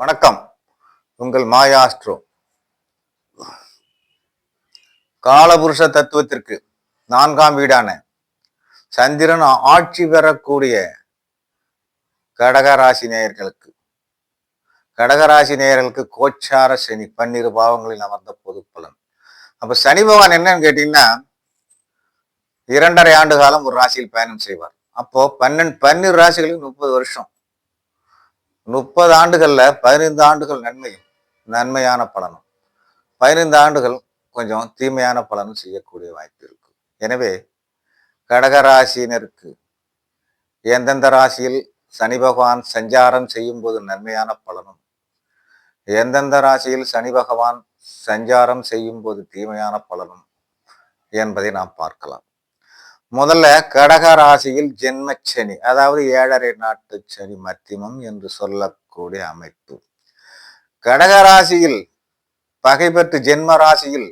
வணக்கம். உங்கள் மாயாஸ்ட்ரோ காலபுருஷ தத்துவத்திற்கு நான்காம் வீடான சந்திரன் ஆட்சி பெறக்கூடிய கடகராசி நேயர்களுக்கு கடகராசி நேயர்களுக்கு கோச்சார சனி பன்னிரு பாவங்களில் அமர்ந்த பொது பலன். அப்ப சனி பகவான் என்னன்னு கேட்டீங்கன்னா இரண்டரை ஆண்டு காலம் ஒரு ராசியில் பயணம் செய்வார். அப்போ பன்னெண்டு பன்னிரு ராசிகளுக்கு முப்பது வருஷம். முப்பது ஆண்டுகளில் பதினைந்து ஆண்டுகள் நன்மையும் நன்மையான பலனும். பதினைந்து ஆண்டுகள் கொஞ்சம் தீமையான பலனும் செய்யக்கூடிய வாய்ப்பு இருக்கு. எனவே கடகராசியினருக்கு எந்தெந்த ராசியில் சனி பகவான் சஞ்சாரம் செய்யும் போது நன்மையான பலனும் எந்தெந்த ராசியில் சனி பகவான் சஞ்சாரம் செய்யும் போது தீமையான பலனும் என்பதை நாம் பார்க்கலாம். முதல்ல கடக ராசியில் ஜென்மச்சனி அதாவது ஏழரை நாட்டு சனி மத்தியமம் என்று சொல்லக்கூடிய அமைப்பு. கடக ராசியில் பகை பெற்று ஜென்ம ராசியில்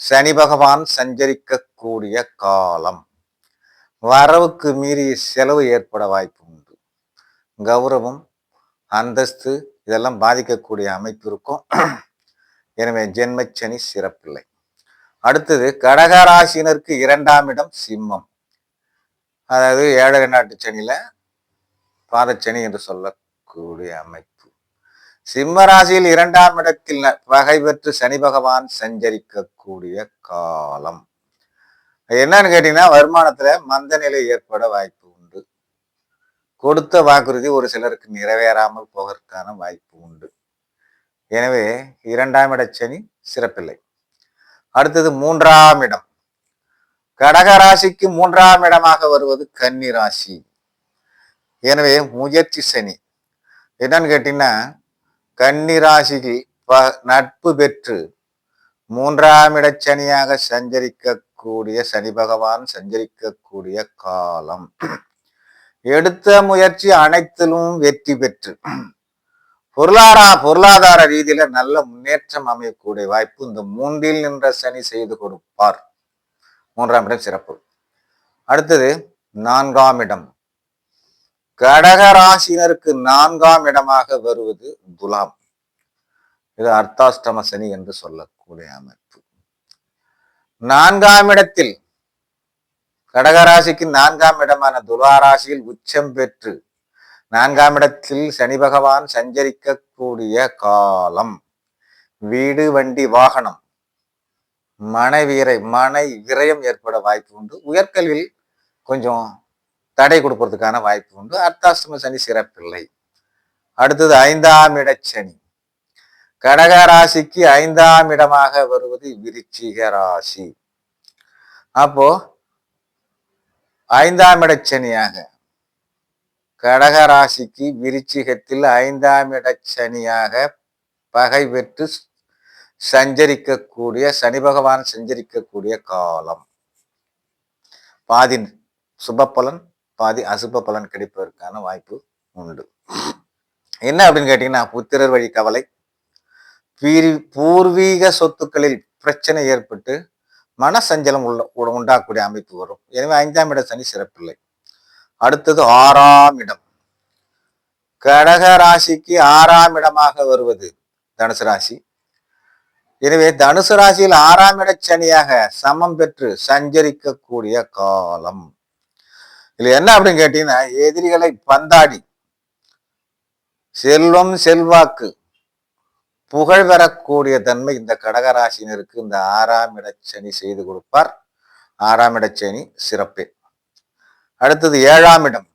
சனி பகவான் சஞ்சரிக்கக்கூடிய காலம். வரவுக்கு மீறிய செலவு ஏற்பட வாய்ப்பு உண்டு. கௌரவம் அந்தஸ்து இதெல்லாம் பாதிக்கக்கூடிய அமைப்பு இருக்கும். எனவே ஜென்மச்சனி சிறப்பில்லை. அடுத்தது கடகராசினருக்கு இரண்டாம் இடம் சிம்மம். அதாவது ஏழக நாட்டு சனியில பாதச்சனி என்று சொல்லக்கூடிய அமைப்பு. சிம்ம ராசியில் இரண்டாம் இடத்தில் பகை பெற்று சனி பகவான் சஞ்சரிக்கக்கூடிய காலம். என்னன்னு கேட்டீங்கன்னா வருமானத்துல மந்த நிலை ஏற்பட வாய்ப்பு உண்டு. கொடுத்த வாக்குறுதி ஒரு சிலருக்கு நிறைவேறாமல் போவதற்கான வாய்ப்பு உண்டு. எனவே இரண்டாம் இட சனி சிறப்பில்லை. அடுத்தது மூன்றாம் இடம். கடக ராசிக்கு மூன்றாம் இடமாக வருவது கன்னி ராசி. எனவே முயற்சி சனி. என்னன்னு கேட்டீங்கன்னா கன்னி ராசிக்கு நட்பு பெற்று மூன்றாம் இட சனியாக சஞ்சரிக்கக்கூடிய சனி பகவான் சஞ்சரிக்கக்கூடிய காலம். எடுத்த முயற்சி அனைத்திலும் வெற்றி பெற்று பொருளாதார பொருளாதார ரீதியில நல்ல முன்னேற்றம் அமையக்கூடிய வாய்ப்பு இந்த மூன்றில் நின்ற சனி செய்து கொடுப்பார். மூன்றாம் இடம் சிறப்பு. அடுத்தது நான்காம் இடம். கடகராசினருக்கு நான்காம் இடமாக வருவது துலாம். இது அர்த்தாஷ்டம சனி என்று சொல்லக்கூடிய அமைப்பு. நான்காம் இடத்தில் கடகராசிக்கு நான்காம் இடமான துலா ராசியில் உச்சம் பெற்று நான்காம் இடத்தில் சனி பகவான் சஞ்சரிக்கக்கூடிய காலம். வீடு வண்டி வாகனம். மனை வீரை மனை விரயம் ஏற்பட வாய்ப்பு உண்டு. உயர்கல்வியில் கொஞ்சம் தடை கொடுப்பதற்கான வாய்ப்பு உண்டு. அர்த்தாசிரம சனி சிறப்பில்லை. அடுத்தது ஐந்தாம் இட சனி. கடக ராசிக்கு ஐந்தாம் இடமாக வருவது விருச்சிக ராசி. அப்போ ஐந்தாம் இட சனியாக கடக ராசிக்கு விருச்சிகத்தில் ஐந்தாம் இட சனியாக பகை பெற்று சஞ்சரிக்கக்கூடிய சனி பகவான் சஞ்சரிக்கக்கூடிய காலம். பாதி சுப பலன் பாதி அசுப பலன் கிடைப்பதற்கான வாய்ப்பு உண்டு. என்ன அப்படின்னு கேட்டீங்கன்னா புத்திரர் வழி கவலை. பூர்வீக சொத்துக்களில் பிரச்சனை ஏற்பட்டு மனசஞ்சலம் உள்ள உண்டாகக்கூடிய அமைப்பு வரும். எனவே ஐந்தாம் இட சனி சிறப்பில்லை. அடுத்தது ஆறாம் இடம். கடக ராசிக்கு ஆறாம் இடமாக வருவது தனுசு ராசி. எனவே தனுசு ராசியில் ஆறாம் இட சனியாக சமம் பெற்று சஞ்சரிக்கக்கூடிய காலம். இதுல என்ன அப்படின்னு கேட்டீங்கன்னா எதிரிகளை பந்தாடி செல்வம் செல்வாக்கு புகழ் பெறக்கூடிய தன்மை இந்த கடகராசினருக்கு இந்த ஆறாம் இடச்சனி செய்து கொடுப்பார். ஆறாம் இடச்சனி சிறப்பே. அடுத்தது ஏழாம் இடம்.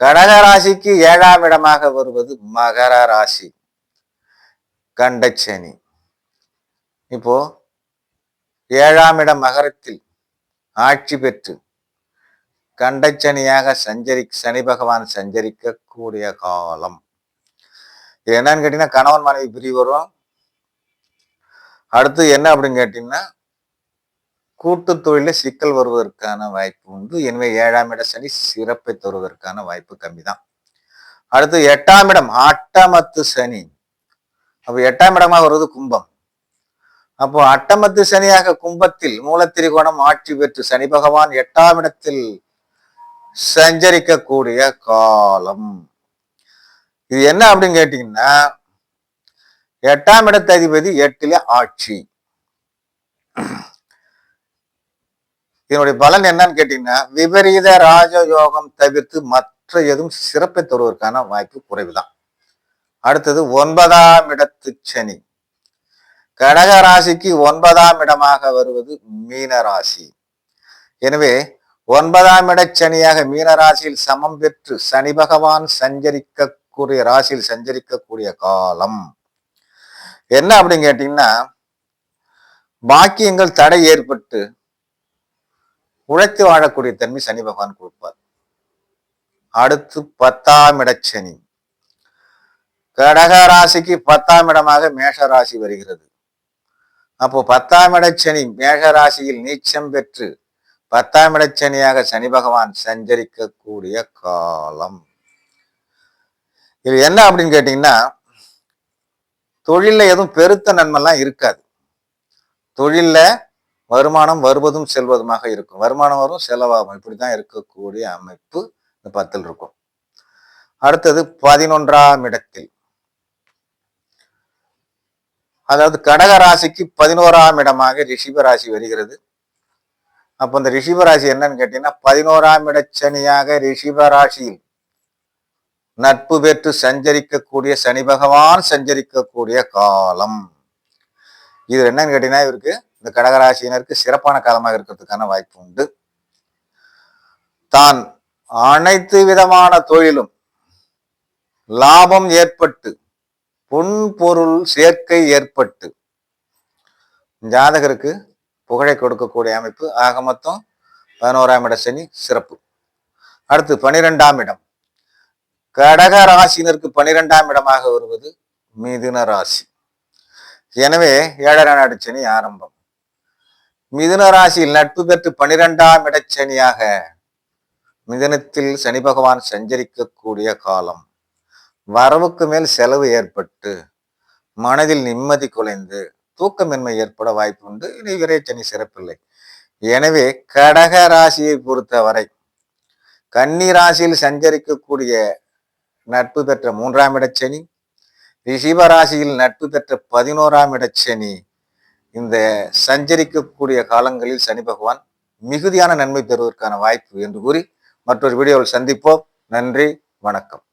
கடக ராசிக்கு ஏழாம் இடமாக வருவது மகர ராசி. கண்டச்சனி இப்போ ஏழாம் இடம் மகரத்தில் ஆட்சி பெற்று கண்டச்சனியாக சஞ்சரி சனி பகவான் சஞ்சரிக்கக்கூடிய காலம். என்னன்னு கேட்டீங்கன்னா கணவன் மனைவி பிரி வரும். அடுத்து என்ன அப்படின்னு கேட்டீங்கன்னா கூட்டு தொழிலில் சிக்கல் வருவதற்கான வாய்ப்பு உண்டு. எனவே ஏழாம் இட சனி சிறப்பை தருவதற்கான வாய்ப்பு கம்மி தான் அடுத்து எட்டாம் இடம் அட்டமத்து சனி. அப்போ எட்டாம் இடமாக வருவது கும்பம். அப்போ அட்டமத்து சனியாக கும்பத்தில் மூலத்திரிகோணம் ஆட்சி பெற்று சனி பகவான் எட்டாம் இடத்தில் சஞ்சரிக்கக்கூடிய காலம். இது என்ன அப்படின்னு கேட்டீங்கன்னா எட்டாம் இடத்த அதிபதி எட்டுல ஆட்சி. இதனுடைய பலன் என்னன்னு கேட்டீங்கன்னா விபரீத ராஜயோகம் தவிர்த்து மற்ற எதுவும் சிறப்பை தருவதற்கான வாய்ப்பு குறைவுதான். அடுத்தது ஒன்பதாம் இடத்து சனி. கடக ராசிக்கு ஒன்பதாம் இடமாக வருவது மீன ராசி. எனவே ஒன்பதாம் இட சனியாக மீன ராசியில் சமம் பெற்று சனி பகவான் சஞ்சரிக்கக்கூடிய ராசியில் சஞ்சரிக்கக்கூடிய காலம். என்ன அப்படின்னு கேட்டீங்கன்னா பாக்கியங்கள் தடை ஏற்பட்டு உழைத்து வாழக்கூடிய தன்மை சனி பகவான் கொடுப்பார். அடுத்து பத்தாம் இடச்சனி கடக ராசிக்கு பத்தாம் இடமாக மேஷ ராசி வருகிறது. அப்போ பத்தாம் இடச்சனி மேஷ ராசியில் நீச்சம் பெற்று பத்தாம் இடச்சனியாக சனி பகவான் சஞ்சரிக்கக்கூடிய காலம். இது என்ன அப்படின்னு கேட்டீங்கன்னா தொழிலில் எதுவும் பெருத்த நன்மைலாம் இருக்காது. தொழில்ல வருமானம் வருவதும் செல்வதுமாக இருக்கும். வருமானம் வரும் செலவாகும். இப்படிதான் இருக்கக்கூடிய அமைப்பு இந்த பத்தில் இருக்கும். அடுத்தது பதினொன்றாம் இடத்தில். அதாவது கடக ராசிக்கு பதினோராம் இடமாக ரிஷிப ராசி வருகிறது. அப்போ இந்த ரிஷிப ராசி என்னன்னு கேட்டீங்கன்னா பதினோராம் இடச்சனியாக ரிஷிப ராசியில் நட்பு பெற்று சஞ்சரிக்கக்கூடிய சனி பகவான் சஞ்சரிக்கக்கூடிய காலம். இது என்னன்னு கேட்டீங்கன்னா இவருக்கு இந்த கடகராசியினருக்கு சிறப்பான காலமாக இருக்கிறதுக்கான வாய்ப்பு உண்டு. தான் அனைத்து விதமான தொழிலும் லாபம் ஏற்பட்டு பொன் பொருள் சேர்க்கை ஏற்பட்டு ஜாதகருக்கு புகழை கொடுக்கக்கூடிய அமைப்பு. ஆக மொத்தம் பதினோராம் இட சனி சிறப்பு. அடுத்து பனிரெண்டாம் இடம். கடக ராசினருக்கு பனிரெண்டாம் இடமாக வருவது மிதுன ராசி. எனவே ஏழரை நாடு சனி ஆரம்பம். மிதுன ராசியில் நட்பு பெற்று பனிரெண்டாம் இடச்சனியாக மிதனத்தில் சனி பகவான் சஞ்சரிக்கக்கூடிய காலம். வரவுக்கு மேல் செலவு ஏற்பட்டு மனதில் நிம்மதி குலைந்து தூக்கமின்மை ஏற்பட வாய்ப்பு உண்டு. இனி விரைச்சனி சிறப்பில்லை. எனவே கடக ராசியை பொறுத்தவரை கன்னி ராசியில் சஞ்சரிக்கக்கூடிய நட்பு பெற்ற மூன்றாம் இடச்சனி ரிஷிப ராசியில் நட்பு பெற்ற பதினோராம் இடச்சனி இந்த சஞ்சரிக்கக்கூடிய காலங்களில் சனி பகவான் மிகுதியான நன்மை பெறுவதற்கான வாய்ப்பு என்று கூறி மற்றொரு வீடியோவில் சந்திப்போம். நன்றி வணக்கம்.